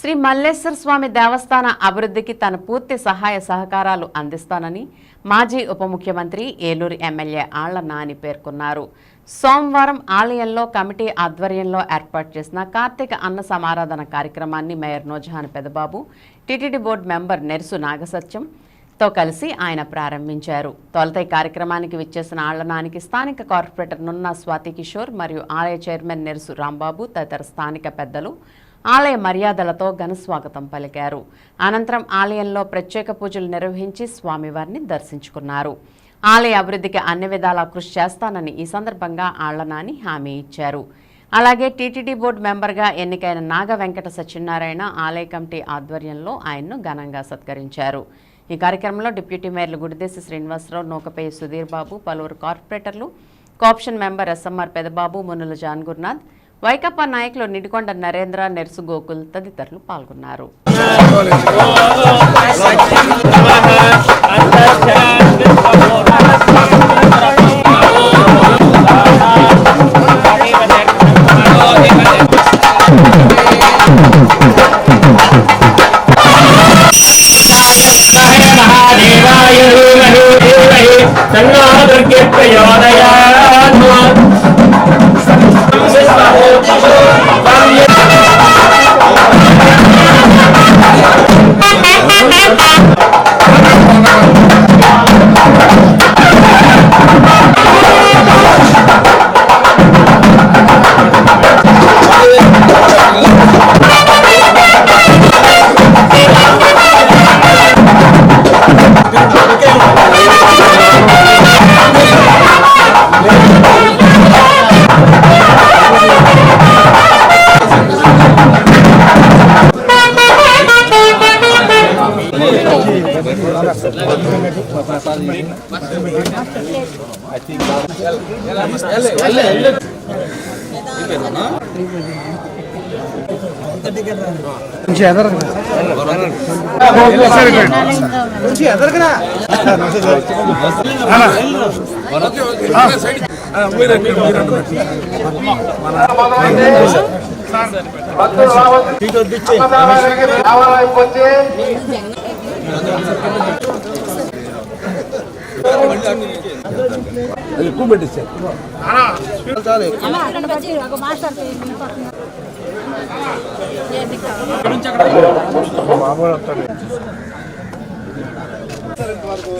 శ్రీ మల్లేశ్వర స్వామి దేవస్థాన అభివృద్ధికి తన పూర్తి సహాయ సహకారాలు అందిస్తానని మాజీ ఉప ముఖ్యమంత్రి ఏలూరు ఎమ్మెల్యే ఆళ్ళ నాని పేర్కొన్నారు. సోమవారం ఆలయంలో కమిటీ ఆధ్వర్యంలో ఏర్పాటు చేసిన కార్తీక అన్న సమారాధన కార్యక్రమాన్ని mayor Noorjahan Pedababu TTD board member Nersu Nagasatyam తో కలిసి ఆయన ప్రారంభించారు. తొలత కార్యక్రమానికి విచ్చేసిన ఆళ్ళనానికి స్థానిక కార్పొరేటర్ నున్న స్వాతి కిషోర్ మరియు ఆలయ చైర్మన్ నెరుసు రాంబాబు తదితర స్థానిక పెద్దలు ఆలయ మర్యాదలతో ఘనస్వాగతం పలికారు. అనంతరం ఆలయంలో ప్రత్యేక పూజలు నిర్వహించి స్వామివారిని దర్శించుకున్నారు. ఆలయ అభివృద్ధికి అన్ని విధాలా కృషి చేస్తానని ఈ సందర్భంగా ఆళ్ళనాని హామీ ఇచ్చారు. అలాగే టీటీడీ బోర్డు మెంబర్గా ఎన్నికైన నాగ వెంకట సత్యనారాయణ ఆలయ కమిటీ ఆధ్వర్యంలో ఆయన్ను ఘనంగా సత్కరించారు. ఈ కార్యక్రమంలో డిప్యూటీ మేయర్లు గుడిదేశి శ్రీనివాసరావు నూకపేయి సుధీర్ బాబు పలువురు కార్పొరేటర్లు కోఆప్షన్ మెంబర్ ఎస్ఎంఆర్ పెదబాబు మునుల జాన్ వైకప్ప నాయకులు నిడికొండ నరేంద్ర నెర్సు గోకుల్ తదితరులు పాల్గొన్నారు. సంగ రావాలి ఎక్కువ పెట్టిస్తారు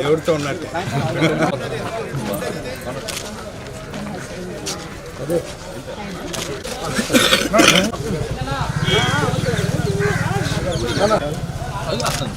ఎవరితో ఉన్నట్టు అదే అది వస్తుంది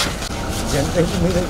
减肥是没得减